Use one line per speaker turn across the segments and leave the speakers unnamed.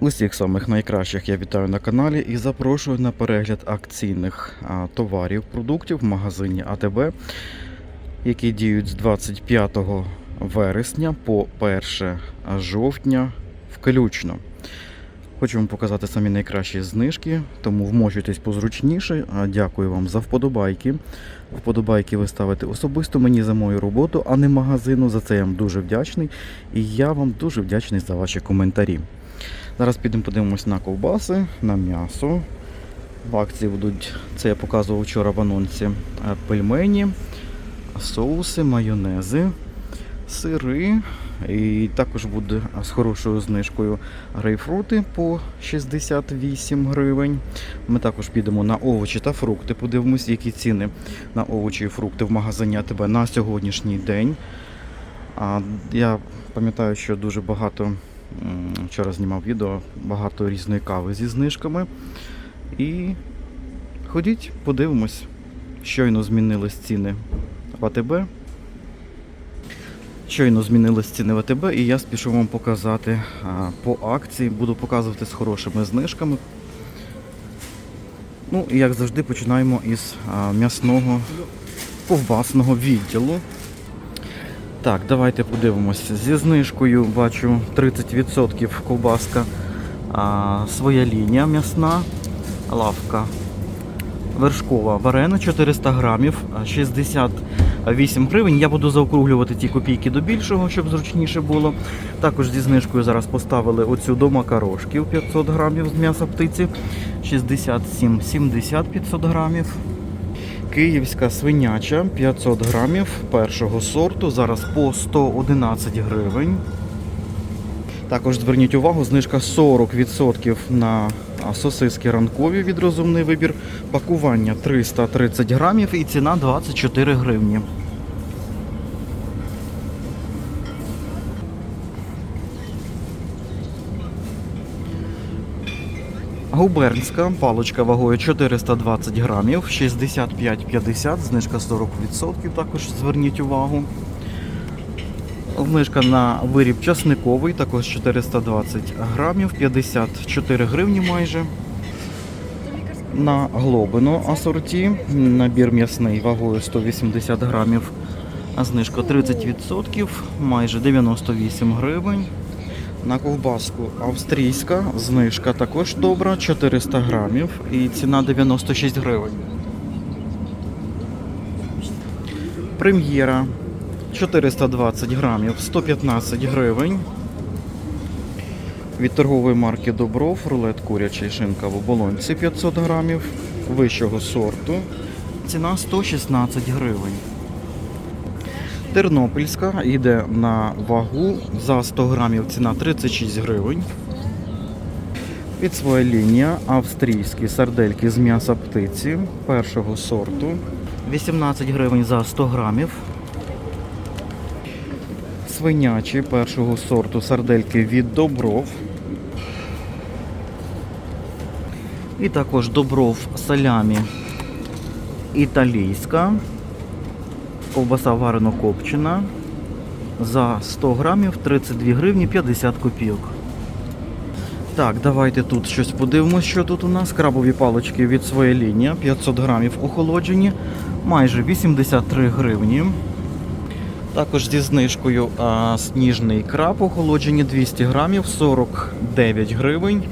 Усіх самих найкращих я вітаю на каналі і запрошую на перегляд акційних товарів, продуктів в магазині АТБ, які діють з 25 вересня по 1 жовтня включно. Хочу вам показати самі найкращі знижки, тому вмочуйтесь позручніше. Дякую вам за вподобайки. Вподобайки ви ставите особисто мені за мою роботу, а не магазину. За це я вам дуже вдячний. І я вам дуже вдячний за ваші коментарі. Зараз підемо подивимось на ковбаси, на м'ясо. В акції будуть, це я показував вчора в анонсі, е, пельмені, соуси, майонези, сири. І також буде з хорошою знижкою грейпфрути по 68 гривень. Ми також підемо на овочі та фрукти. Подивимось, які ціни на овочі і фрукти в магазині АТБ на сьогоднішній день. Я пам'ятаю, що дуже багато вчора знімав відео, багато різної кави зі знижками. І ходіть, подивимось, щойно змінились ціни в АТБ. Щойно змінились ціни в АТБ, і я спішу вам показати по акції. Буду показувати з хорошими знижками. Ну, і як завжди, починаємо із м'ясного ковбасного відділу. Так, давайте подивимося. Зі знижкою бачу 30% ковбаска. А, своя лінія м'ясна, лавка. Вершкова варена 400 грамів, 68 гривень. Я буду заокруглювати ті копійки до більшого, щоб зручніше було. Також зі знижкою зараз поставили оцю до макарошків 500 грамів з м'яса птиці. 67,70 500 грамів. Київська свиняча 500 грамів першого сорту. Зараз по 111 гривень. Також зверніть увагу, знижка 40% на сосиски ранкові від розумний вибір. Пакування 330 грамів і ціна 24 гривні. Губернська паличка вагою 420 грамів, 65,50, знижка 40%, також зверніть увагу. Знижка на виріб часниковий, також 420 грамів, 54 гривні майже. На глобино асорті, набір м'ясний вагою 180 грамів, а знижка 30%, майже 98 гривень. На ковбаску австрійська, знижка також добра, 400 грамів і ціна 96 гривень. Прем'єра 420 грамів, 115 гривень. Від торгової марки Добров, рулет курячий шинка в оболонці 500 грамів, вищого сорту. Ціна 116 гривень. Тернопільська йде на вагу за 100 грамів ціна 36 гривень. Від своя лінія австрійські сардельки з м'яса птиці першого сорту. 18 гривень за 100 грамів. Свинячі першого сорту сардельки від Добров. І також Добров салямі італійська. Ковбаса варено копчена. За 100 грамів 32 гривні 50 копійок. Так, давайте тут щось подивимось, що тут у нас. Крабові палички від своєї лінії 500 грамів охолоджені, майже 83 гривні. Також зі знижкою а, сніжний краб охолоджені 200 грамів 49 гривень.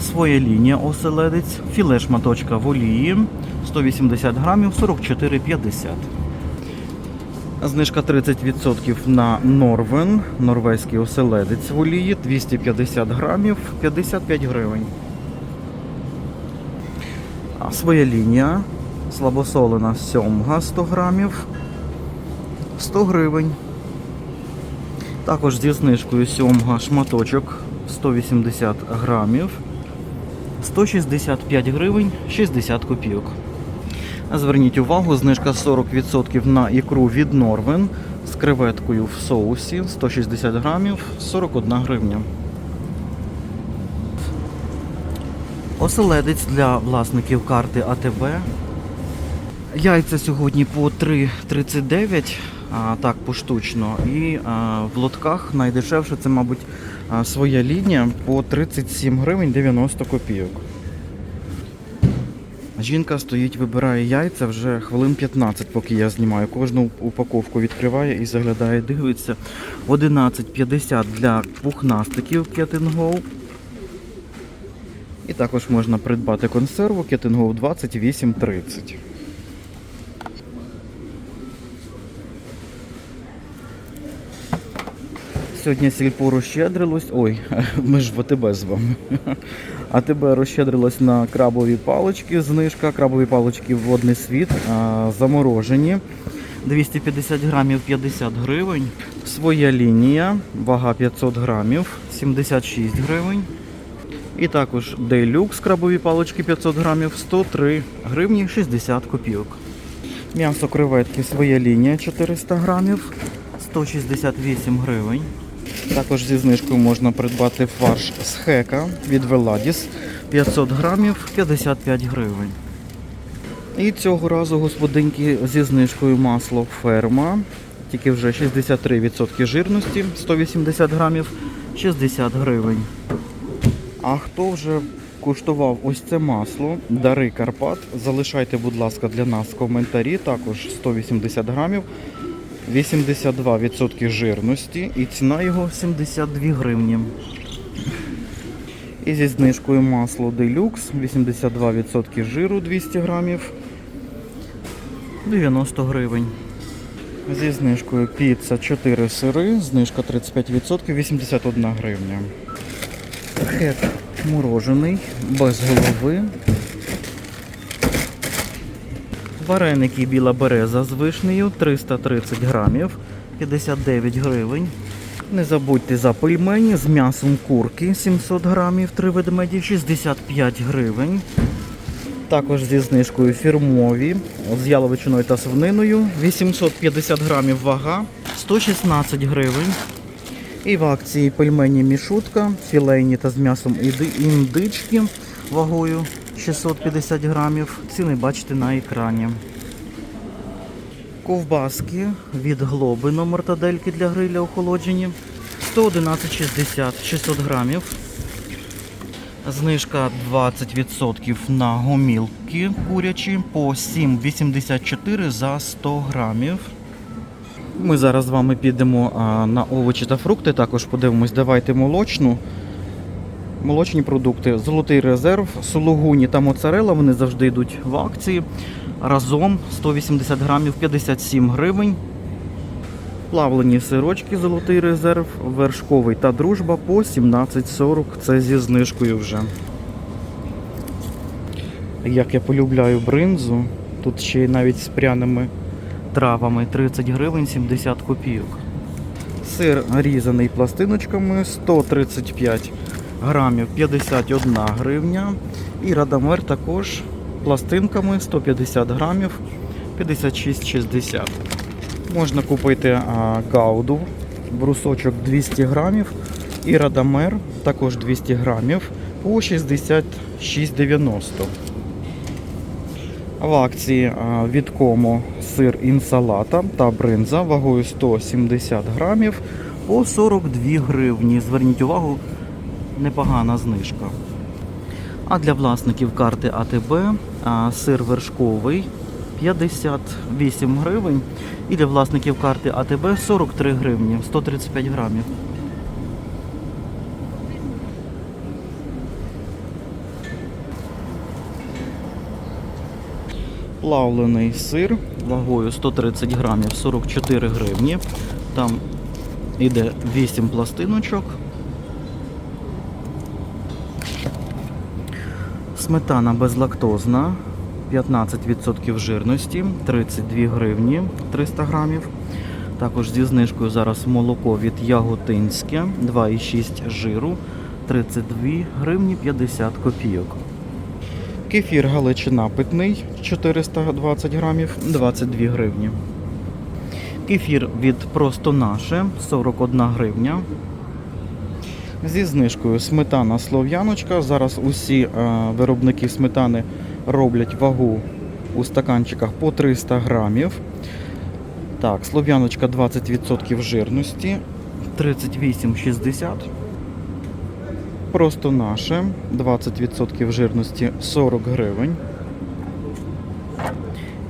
Своя лінія оселедець, філе шматочка в олії 180 грамів 44,50. Знижка 30% на Норвен, норвезький оселедець в олії 250 грамів 55 гривень. А своя лінія слабосолена сьомга 100 грамів 100 гривень. Також зі знижкою сьомга шматочок 180 грамів 165 гривень 60 копійок. Зверніть увагу, знижка 40% на ікру від Норвен з креветкою в соусі 160 грамів 41 гривня. Оселедець для власників карти АТБ. Яйця сьогодні по 3,39 так поштучно. І а, в лотках найдешевше це, мабуть, своя лінія по 37 гривень 90 копійок. Жінка стоїть, вибирає яйця вже хвилин 15, поки я знімаю. Кожну упаковку відкриває і заглядає, дивиться. 11,50 для пухнастиків Cat Go. І також можна придбати консерву Cat Go 28,30. Сьогодні сільпо розщедрилось. Ой, ми ж в АТБ з вами. АТБ розщедрилось на крабові палички, знижка, крабові палички водний світ, заморожені. 250 грамів 50 гривень. Своя лінія, вага 500 грамів, 76 гривень. І також Deluxe крабові палички 500 грамів, 103 гривні 60 копійок. М'ясо креветки своя лінія 400 грамів, 168 гривень. Також зі знижкою можна придбати фарш з хека від Veladis 500 грамів 55 гривень. І цього разу господинки зі знижкою масло ферма. Тільки вже 63% жирності, 180 грамів, 60 гривень. А хто вже куштував ось це масло, дари Карпат, залишайте, будь ласка, для нас коментарі, також 180 грамів, 82% жирності і ціна його 72 гривні. І зі знижкою масло Deluxe, 82% жиру 200 грамів, 90 гривень. Зі знижкою піца 4 сири, знижка 35%, 81 гривня. Хек морожений, без голови. Вареники біла береза з вишнею 330 грамів, 59 гривень. Не забудьте за пельмені з м'ясом курки 700 грамів, 3 ведмеді 65 гривень. Також зі знижкою фірмові з яловичиною та свининою 850 грамів вага, 116 гривень. І в акції пельмені мішутка, філейні та з м'ясом індички вагою 650 грамів. Ціни бачите на екрані. Ковбаски від глобино мортадельки для гриля охолоджені 111,60 600 грамів. Знижка 20% на гомілки курячі по 7,84 за 100 грамів. Ми зараз з вами підемо на овочі та фрукти. Також подивимось, давайте молочну. Молочні продукти, золотий резерв, сулугуні та моцарела, вони завжди йдуть в акції. Разом 180 грамів 57 гривень. Плавлені сирочки, золотий резерв, вершковий та дружба по 17,40. Це зі знижкою вже. Як я полюбляю бринзу, тут ще й навіть з пряними травами 30 гривень 70 копійок. Сир різаний пластиночками 135 грамів 51 гривня. І радамер також пластинками 150 грамів 56,60. Можна купити гауду, брусочок 200 грамів і радамер також 200 грамів по 66,90. В акції від Комо сир інсалата та бринза вагою 170 грамів по 42 гривні. Зверніть увагу, непогана знижка. А для власників карти АТБ сир вершковий 58 гривень. І для власників карти АТБ 43 гривні, 135 грамів. Плавлений сир вагою 130 грамів 44 гривні. Там іде 8 пластиночок. Сметана безлактозна 15% жирності, 32 гривні 300 грамів. Також зі знижкою зараз молоко від Яготинське 2,6 жиру, 32 гривні 50 копійок. Кефір Галичина питний 420 грамів 22 гривні. Кефір від Просто наше 41 гривня. Зі знижкою сметана слов'яночка. Зараз усі е, виробники сметани роблять вагу у стаканчиках по 300 грамів. Так, слов'яночка 20% жирності, 38,60. Просто наше 20% жирності 40 гривень.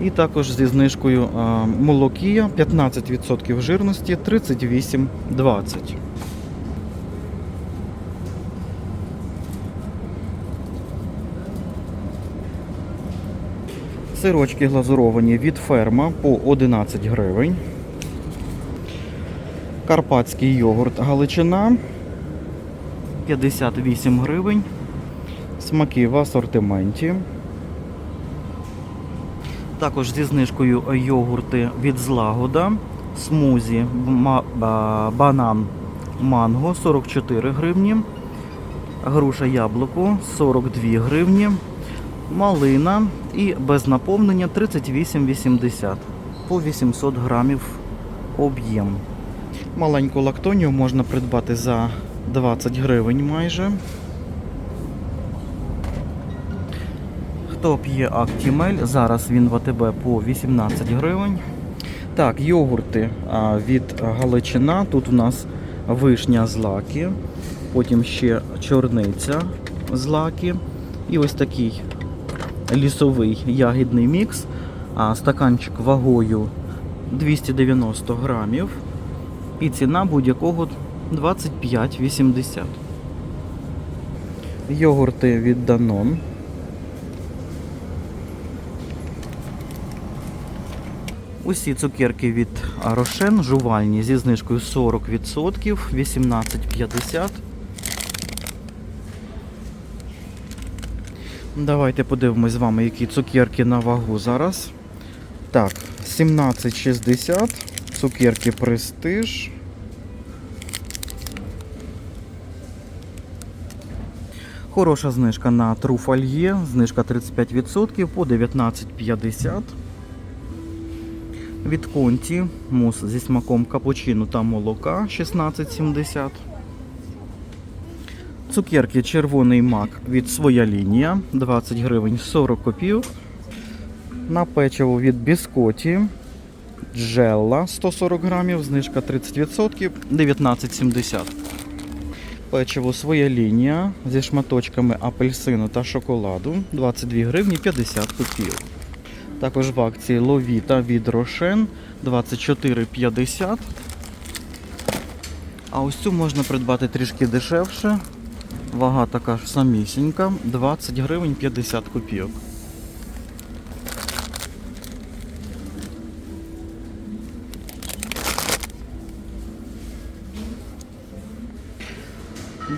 І також зі знижкою молокія 15% жирності 38,20. Сирочки глазуровані від ферма по 11 гривень. Карпатський йогурт Галичина 58 гривень. Смаки в асортименті. Також зі знижкою йогурти від злагода, смузі, банан, манго 44 гривні, груша яблуко 42 гривні, малина і без наповнення 38,80 по 800 грамів об'єм. Маленьку лактонію можна придбати за 20 гривень майже. Хто п'є Актімель, зараз він в АТБ по 18 гривень. Так, йогурти від Галичина. Тут у нас вишня з лаки, потім ще чорниця з лаки. І ось такий лісовий ягідний мікс. А, стаканчик вагою 290 грамів. І ціна будь-якого 25,80. Йогурти від Danone. Усі цукерки від Рошен жувальні зі знижкою 40%, 18,50. Давайте подивимось з вами, які цукерки на вагу зараз. Так, 17,60. Цукерки Престиж. Хороша знижка на труфальє, знижка 35% по 19,50. Від Конті мус зі смаком капучино та молока 16,70. Цукерки червоний мак від своя лінія 20 гривень 40 копійок. На печиво від біскоті Джелла 140 грамів, знижка 30%, 19,70. Печиво своя лінія зі шматочками апельсину та шоколаду 22 гривні 50 копійок. Також в акції Ловіта від Рошен 24,50. А ось цю можна придбати трішки дешевше. Вага така ж самісінька, 20 гривень 50 копійок.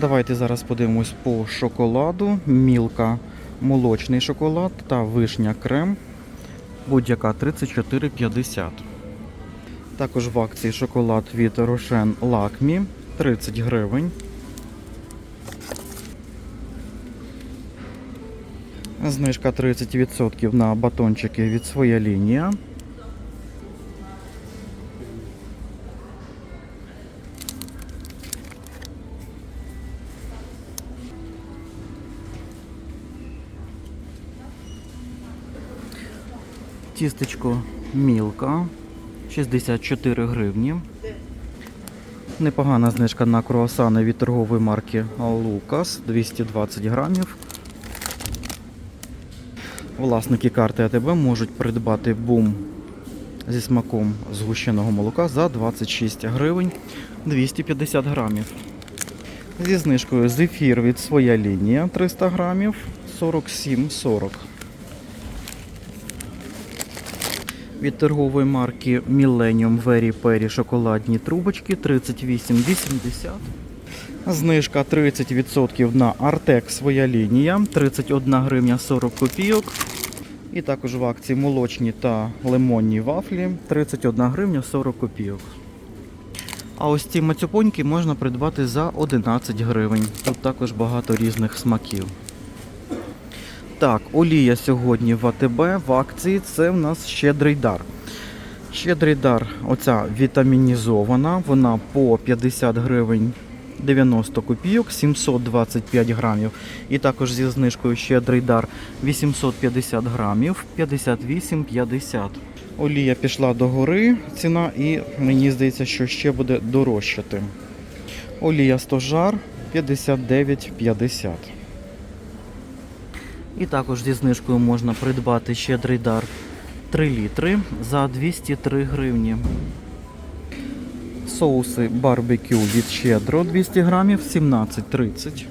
Давайте зараз подивимось по шоколаду. Мілка молочний шоколад та вишня крем. Будь-яка 34,50. Також в акції шоколад від Рошен Лакмі 30 гривень. Знижка 30% на батончики від своя лінія. Тістечко Мілка 64 гривні. Непогана знижка на круасани від торгової марки Лукас 220 грамів. Власники карти АТБ можуть придбати бум зі смаком згущеного молока за 26 гривень 250 грамів. Зі знижкою зефір від своя лінія 300 грамів 47,40. Від торгової марки Millennium Very Perry шоколадні трубочки 38,80. Знижка 30% на Артек своя лінія 31 гривня 40 копійок. І також в акції молочні та лимонні вафлі 31 гривня 40 копійок. А ось ці мацюпоньки можна придбати за 11 гривень. Тут також багато різних смаків. Так, олія сьогодні в АТБ в акції це в нас щедрий дар. Щедрий дар, оця вітамінізована, вона по 50 гривень 90 копійок, 725 грамів. І також зі знижкою щедрий дар 850 грамів, 58,50. Олія пішла до гори, ціна, і мені здається, що ще буде дорожчати. Олія стожар 59,50. І також зі знижкою можна придбати щедрий дар 3 літри за 203 гривні. Соуси барбекю від щедро 200 грамів 17,30.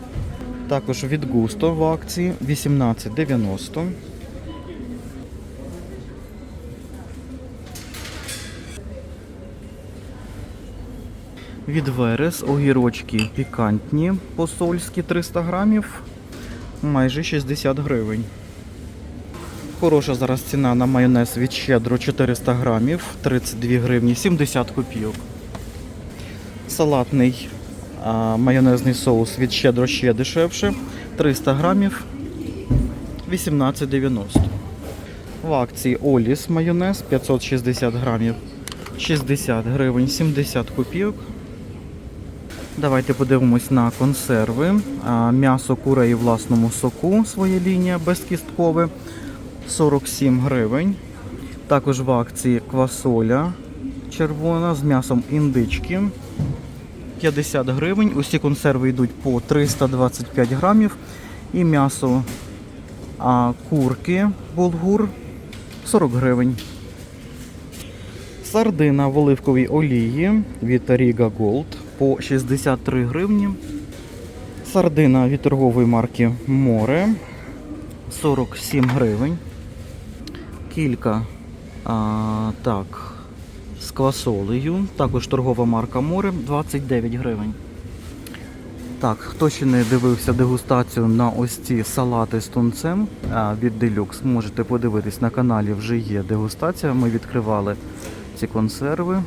Також від густо в акції 18,90. Від Верес огірочки пікантні посольські 300 грамів, майже 60 гривень. Хороша зараз ціна на майонез від щедро 400 грамів, 32 гривні, 70 копійок. Салатний а, майонезний соус від щедро ще дешевше, 300 грамів, 18,90. В акції Оліс майонез 560 грамів, 60 гривень, 70 копійок. Давайте подивимось на консерви. А, М'ясо курей власному соку, своя лінія безкісткове, 47 гривень. Також в акції квасоля червона з м'ясом індички. 50 гривень. Усі консерви йдуть по 325 грамів. І м'ясо а, курки булгур 40 гривень. Сардина в оливковій олії від Riga Gold по 63 гривні. Сардина від торгової марки Море 47 гривень. Кілька а, так, квасолею. Також торгова марка Море 29 гривень. Так, хто ще не дивився дегустацію на ось ці салати з тунцем від Deluxe, можете подивитись на каналі, вже є дегустація. Ми відкривали ці консерви.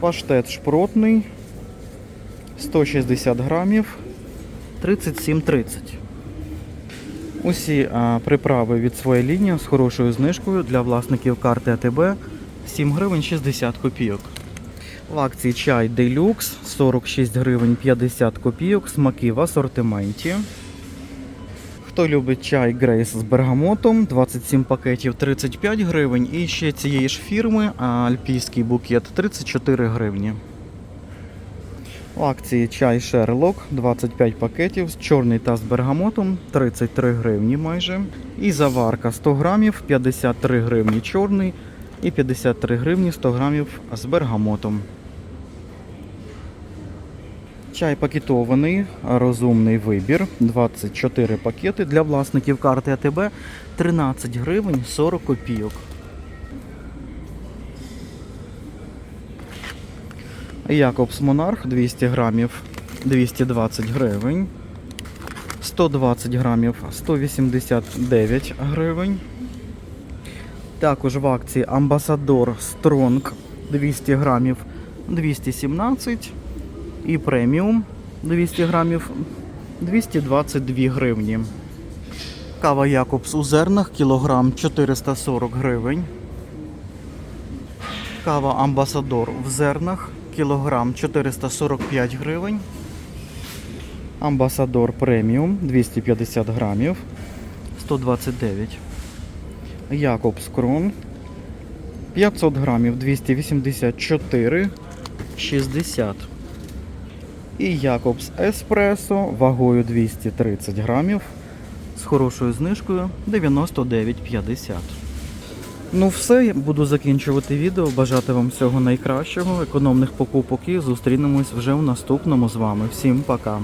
Паштет шпротний 160 грамів 37,30. Усі приправи від своєї лінії з хорошою знижкою для власників карти АТБ 7 гривень 60 копійок. В акції чай Deluxe 46 гривень 50 копійок, смаки в асортименті. Хто любить чай Грейс з бергамотом, 27 пакетів 35 гривень. І ще цієї ж фірми альпійський букет 34 гривні. В акції чай Шерлок 25 пакетів, чорний та з бергамотом 33 гривні майже. І заварка 100 грамів 53 гривні чорний і 53 гривні 100 грамів з бергамотом. Чай пакетований, розумний вибір. 24 пакети для власників карти АТБ 13 гривень 40 копійок. Якобс Монарх 200 грамів 220 гривень. 120 грамів 189 гривень. Також в акції Амбасадор Стронг 200 грамів 217 і преміум 200 грамів 222 гривні. Кава Якобс у зернах кілограм 440 гривень. Кава Амбасадор в зернах кілограм 445 гривень. Амбасадор преміум 250 грамів 129. Якобс Крон 500 грамів 284 60. І Якобс Еспресо вагою 230 грамів з хорошою знижкою 99,50. Ну все, я буду закінчувати відео. Бажати вам всього найкращого, економних покупок і зустрінемось вже в наступному з вами. Всім пока!